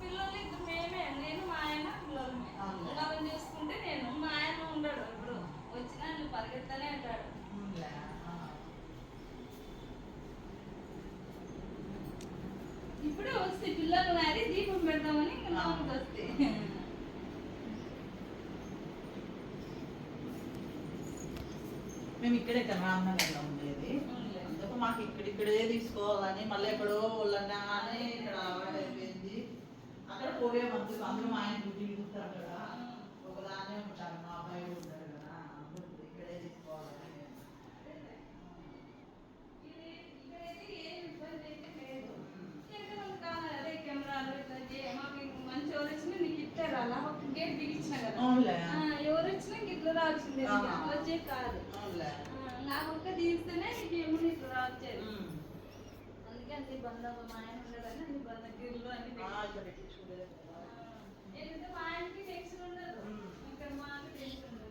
పిల్లలు ఇద్దరు మేమే నేను మా ఆయన నేను మా ఆయన ఇప్పుడు వస్తే పిల్లలు వారి దీపం పెడతామని వస్తే మేము ఇక్కడే రామ్నగర్లో ఉండేది. అందుకు మాకు ఇక్కడిక్కడే తీసుకోవాలని మళ్ళీ ఎక్కడో వాళ్ళన్నా అని ఇక్కడ అలవాటు అయిపోయింది. అక్కడ పోయే మందులు అందరూ మా ఆయన డ్యూటీకి ఉంటారు కదా. ఒకదానే ఉంటారు మా అబ్బాయి ఉంటారు కదా. ఇక్కడే తీసుకోవాలని. మంచి ఎవరు వచ్చినా నీకు ఇస్తారు అలా ఒక గేట్ బిగించిన కదా. అవునులే. ఆ, ఎవరు వచ్చినా గిట్ల అట్లా వచ్చే కాదు నాకు ఒక్క తీస్తేనే ఉమ్. అందుకే అన్ని బంధ మా ఆయన ఉండడని అన్ని బంధ గిర్లు అన్ని. ఎందుకంటే మా ఆయనకి టెన్షన్ ఉండదు. ఇక్కడ మాకు టెన్షన్ ఉండదు.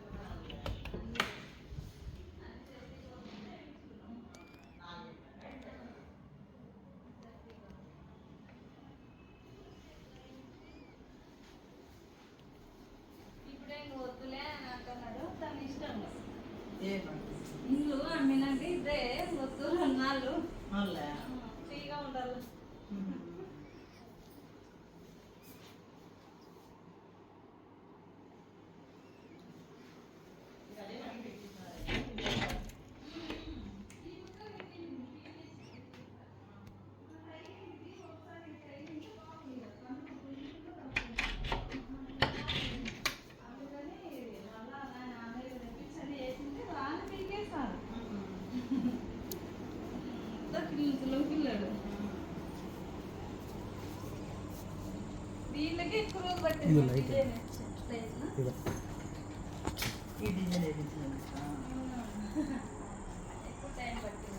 ఇప్పుడే వద్దులే అని అంటున్నాడు తన ఇష్టం ఏమండి ఇల్లు అమ్మినాక ఇదే వద్దు అన్నాళ్ళు. పిల్లడు వీళ్ళకి ఎక్కువ రోజు పట్టింది. డిజైన్ ఈ డిజైన్ వేయించినందుకు. ఎక్కువ టైం పట్టింది.